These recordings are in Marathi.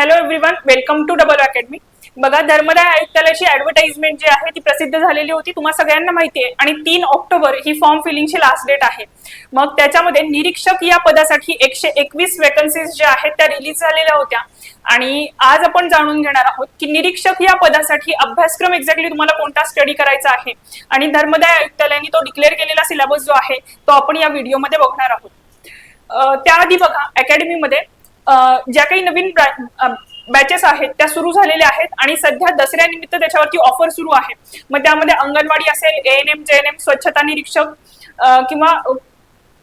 Hello everyone welcome to Double Academy बघा धर्मदाय आयुक्तालयाची ऍडव्हर्टाइजमेंट जी आहे ती प्रसिद्ध झालेली होती. तुम्हाला सगळ्यांना माहिती आहे आणि तीन ऑक्टोबर ही फॉर्म फिलिंगची लास्ट डेट आहे. मग त्याच्यामध्ये निरीक्षक या पदासाठी एकशे एकवीस वॅकन्सीज ज्या आहेत त्या रिलीज झालेल्या होत्या. आणि आज आपण जाणून घेणार आहोत की निरीक्षक या पदासाठी अभ्यासक्रम एक्झॅक्टली तुम्हाला कोणता स्टडी करायचा आहे? आणि धर्मदाय आयुक्तालयाने तो डिक्लेअर केलेला सिलेबस जो आहे तो आपण या व्हिडिओमध्ये बघणार आहोत. त्याआधी बघा अकॅडमीमध्ये ज्या काही नवीन बॅचेस आहेत त्या सुरू झालेल्या आहेत आणि सध्या दसऱ्यानिमित्त त्याच्यावरती ऑफर सुरू आहे. मग त्यामध्ये अंगणवाडी असेल A N M G N M स्वच्छता निरीक्षक किंवा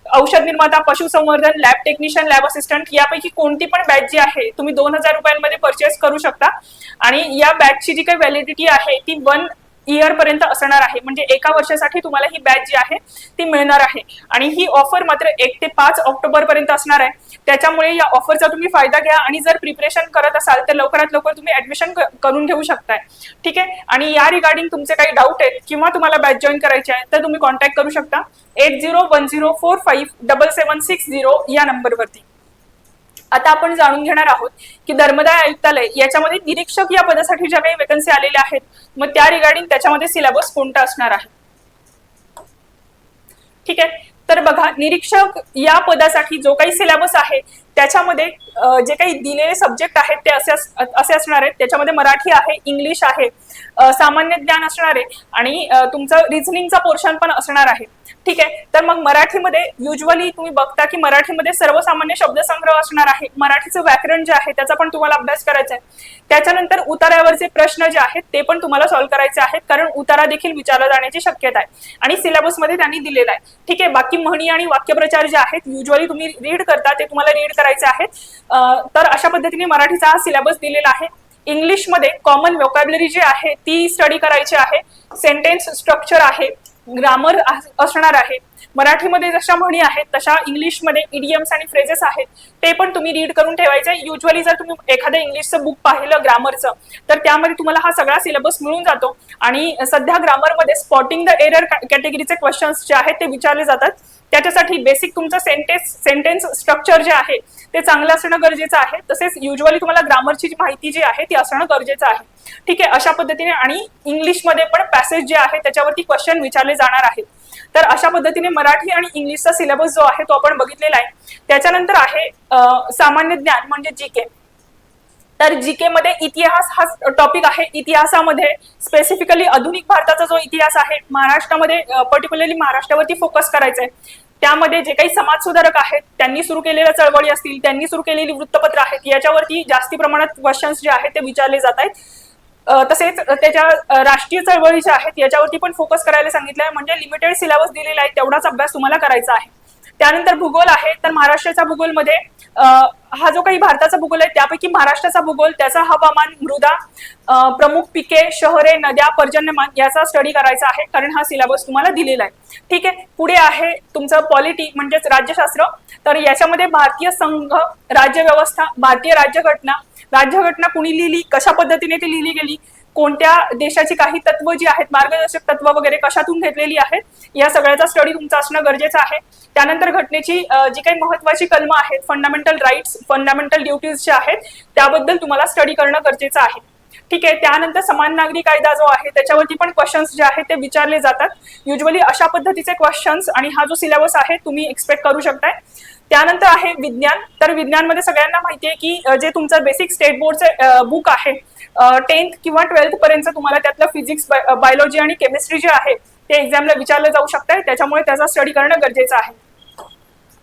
औषध निर्माता पशुसंवर्धन लॅब टेक्निशियन लॅब असिस्टंट यापैकी कोणती पण बॅच जी आहे तुम्ही दोन हजार रुपयांमध्ये परचेस करू शकता. आणि या बॅचची जी काही व्हॅलिडिटी आहे ती वन इयर पर्यंत असणार आहे. म्हणजे एका वर्षासाठी तुम्हाला ही बॅच जी आहे ती मिळणार आहे. आणि ही ऑफर मात्र एक ते पाच ऑक्टोबर पर्यंत असणार आहे. त्याच्यामुळे या ऑफरचा तुम्ही फायदा घ्या आणि जर प्रिपरेशन करत असाल तर लवकरात लवकर तुम्ही ऍडमिशन करून घेऊ शकताय. ठीक आहे? आणि या रिगार्डिंग तुमचे काही डाऊट आहेत किंवा तुम्हाला बॅच जॉईन करायची आहे तर तुम्ही कॉन्टॅक्ट करू शकता. Eight zero one zero four five double seven six zero या नंबरवरती आता आपण जाणून घेणार आहोत की धर्मदाय आयुक्तालय याच्यामध्ये निरीक्षक या पदासाठी ज्या काही वेकन्सी आलेल्या आहेत मग त्या रिगार्डिंग त्याच्यामध्ये सिलेबस कोणता असणार आहे? ठीक आहे? तर बघा निरीक्षक या पदासाठी जो काही सिलेबस आहे त्याच्यामध्ये जे काही दिलेले सब्जेक्ट आहेत ते असे असे असणार आहेत. त्याच्यामध्ये मराठी आहे इंग्लिश आहे सामान्य ज्ञान असणार आहे आणि तुमचं रिझनिंगचा पोर्शन पण असणार आहे. ठीक आहे. तर मग मराठीमध्ये युजली तुम्ही बघता की मराठीमध्ये सर्वसामान्य शब्दसंग्रह असणार आहे. मराठीचं व्याकरण जे आहे त्याचा पण तुम्हाला अभ्यास करायचा आहे. त्याच्यानंतर उतारावरचे प्रश्न जे आहेत ते पण तुम्हाला सॉल्व्ह करायचे आहेत. कारण उतारा देखील विचारला जाण्याची शक्यता आहे. आणि सिलेबसमध्ये त्यांनी दिलेला आहे. ठीक आहे बाकी म्हणी आणि वाक्यप्रचार जे आहेत युजली तुम्ही रीड करता ते तुम्हाला रीड करायचे आहेत. तर अशा पद्धतीने मराठीचा हा सिलेबस दिलेला आहे. इंग्लिशमध्ये कॉमन व्होकॅबलरी जी आहे ती स्टडी करायची आहे. सेंटेन्स स्ट्रक्चर आहे. ग्रामर असणार आहे. मराठीमध्ये जशा म्हणी आहेत तशा इंग्लिशमध्ये इडियम्स आणि फ्रेजेस आहेत. ते पण तुम्ही रीड करून ठेवायचे. युजली जर तुम्ही एखादं इंग्लिशचं बुक पाहिलं ग्रामरचं तर त्यामध्ये तुम्हाला हा सगळा सिलेबस मिळून जातो. आणि सध्या ग्रामरमध्ये स्पॉटिंग द एरर कॅटेगरीचे क्वेश्चन्स जे आहेत ते विचारले जातात. त्याच्यासाठी बेसिक तुमचं सेंटेन्स सेंटेन्स स्ट्रक्चर जे आहे ते चांगलं असणं गरजेचं आहे. तसेच युजली तुम्हाला ग्रामरची माहिती जी आहे ती असणं गरजेचं आहे. ठीक आहे अशा पद्धतीने आणि इंग्लिशमध्ये पण पॅसेज जे आहे त्याच्यावरती क्वेश्चन विचारले जाणार आहेत. तर अशा पद्धतीने मराठी आणि इंग्लिशचा सिलेबस जो आहे तो आपण बघितलेला आहे. त्याच्यानंतर आहे सामान्य ज्ञान म्हणजे जी के तर जीके मध्ये इतिहास हा टॉपिक आहे. इतिहासामध्ये स्पेसिफिकली आधुनिक भारताचा जो इतिहास आहे महाराष्ट्रामध्ये पर्टिक्युलरली महाराष्ट्रावरती फोकस करायचा आहे त्यामध्ये जे काही समाजसुधारक आहेत त्यांनी सुरू केलेल्या चळवळी असतील त्यांनी सुरू केलेली वृत्तपत्र आहेत याच्यावरती जास्ती प्रमाणात क्वेश्चन्स जे आहेत ते विचारले जात आहेत. तसेच त्याच्या राष्ट्रीय चळवळी ज्या आहेत याच्यावरती पण फोकस करायला सांगितलं आहे म्हणजे लिमिटेड सिलेबस दिलेला आहे तेवढाच अभ्यास तुम्हाला करायचा आहे. त्यानंतर भूगोल आहे तर महाराष्ट्राच्या भूगोलमध्ये हा जो काही भारताचा भूगोल आहे त्यापैकी महाराष्ट्राचा भूगोल त्याचा हवामान मृदा प्रमुख पिके शहरे नद्या पर्जन्यमान याचा स्टडी करायचा आहे कारण हा सिलेबस तुम्हाला दिलेला आहे. ठीक आहे पुढे आहे तुमचं पॉलिटी म्हणजेच राज्यशास्त्र. तर याच्यामध्ये भारतीय संघ राज्यव्यवस्था भारतीय राज्यघटना राज्यघटना कुणी लिहिली कशा पद्धतीने ती लिहिली गेली कोणत्या देशाची काही तत्व जी आहेत मार्गदर्शक तत्व वगैरे कशातून घेतलेली आहेत या सगळ्याचा स्टडी तुमचा असणं गरजेचं आहे. त्यानंतर घटनेची जी काही महत्वाची कलम आहेत फंडामेंटल राईट्स फंडामेंटल ड्युटीज ज्या आहेत त्याबद्दल तुम्हाला स्टडी करणं गरजेचं आहे. ठीक आहे त्यानंतर समान नागरी कायदा जो आहे त्याच्यावरती पण क्वेश्चन्स जे आहेत ते विचारले जातात. युजली अशा पद्धतीचे क्वेश्चन्स आणि हा जो सिलेबस आहे तुम्ही एक्सपेक्ट करू शकताय. त्यानंतर आहे विज्ञान. तर विज्ञानमध्ये सगळ्यांना माहिती आहे की जे तुमचं बेसिक स्टेट बोर्डचे बुक आहे टेन्थ किंवा ट्वेल्थ पर्यंत तुम्हाला त्यातलं फिजिक्स बायोलॉजी आणि केमिस्ट्री जे आहे ते एक्झामला विचारलं जाऊ शकतंय. त्याच्यामुळे त्याचा स्टडी करणं गरजेचं आहे.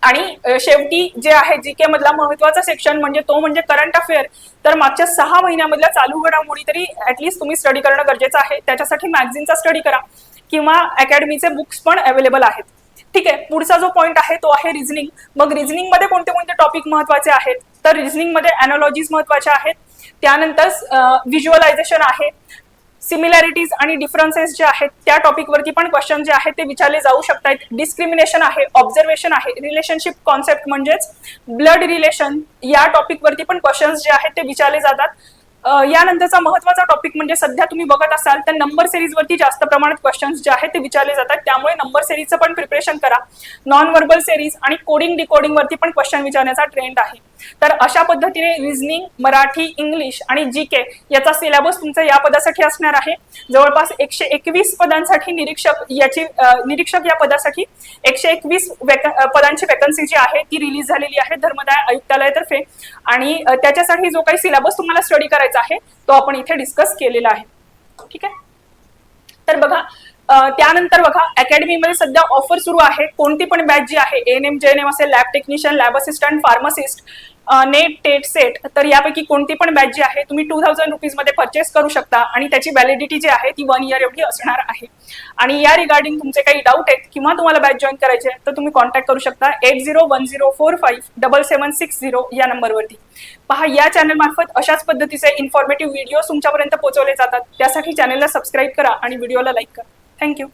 आणि शेवटी जे आहे जी के मधला महत्त्वाचा सेक्शन म्हणजे तो म्हणजे करंट अफेअर तर मागच्या सहा महिन्यामधल्या चालू घडामोडी तरी ऍटलीस्ट तुम्ही स्टडी करणं गरजेचं आहे. त्याच्यासाठी मॅगझिनचा स्टडी करा. किंवा अकॅडमीचे बुक्स पण अवेलेबल आहेत. ठीक आहे पुढचा जो पॉईंट आहे तो आहे रिझनिंग मग रिझनिंगमध्ये कोणते कोणते टॉपिक महत्त्वाचे आहेत? तर रिझनिंगमध्ये अनॉलॉजीज महत्त्वाच्या आहेत. त्यानंतर व्हिज्युअलायझेशन आहे. सिमिलॅरिटीज आणि डिफरन्सेस जे आहेत त्या टॉपिकवरती पण क्वेश्चन जे आहेत ते विचारले जाऊ शकतात डिस्क्रिमिनेशन आहे ऑब्झर्वेशन आहे रिलेशनशिप कॉन्सेप्ट म्हणजेच ब्लड रिलेशन या टॉपिकवरती पण क्वेश्चन्स जे आहेत ते विचारले जातात. यानंतरचा महत्त्वाचा टॉपिक म्हणजे सध्या तुम्ही बघत असाल तर नंबर सेरीजवरती जास्त प्रमाणात क्वेश्चन्स जे आहेत ते विचारले जातात. त्यामुळे नंबर सिरीजचं पण प्रिपरेशन करा. नॉन वर्बल सिरीज आणि कोडिंग डिकोडिंग वरती पण क्वेश्चन विचारण्याचा ट्रेंड आहे. तर अशा पद्धतीने रिझनिंग मराठी इंग्लिश आणि जी के याचा सिलेबस तुमचा या पदासाठी असणार आहे. जवळपास एकशे एकवीस पदांसाठी निरीक्षक याची निरीक्षक या पदासाठी एकशे एकवीस पदांची वॅकन्सी जी आहे ती रिलीज झालेली आहे धर्मदाय आयुक्तालयातर्फे आणि त्याच्यासाठी जो काही सिलेबस तुम्हाला स्टडी करायचा आहे तो आपण इथे डिस्कस केलेला आहे. ठीक आहे? तर बघा त्यानंतर बघा अकॅडमीमध्ये सध्या ऑफर सुरू आहे. कोणती पण बॅच जी आहे N M J N M असेल lab technician lab assistant pharmacist NET TET SET तर यापैकी कोणती पण बॅच जी आहे तुम्ही टू थाउजंड रुपीजमध्ये परचेस करू शकता. आणि त्याची व्हॅलिडिटी जी आहे ती वन इयर एवढी असणार आहे. आणि या रिगार्डिंग तुमचे काही डाऊट आहेत किंवा तुम्हाला बॅच जॉईन करायचे आहे, तर तुम्ही कॉन्टॅक्ट करू शकता eight zero one zero four five double seven six zero या नंबरवरती. पहा या चॅनल मार्फत अशाच पद्धतीचे इन्फॉर्मेटिव्ह व्हिडिओ तुमच्यापर्यंत पोहोचवले जातात. त्यासाठी चॅनलला सबस्क्राईब करा आणि व्हिडिओला लाईक करा. Thank you.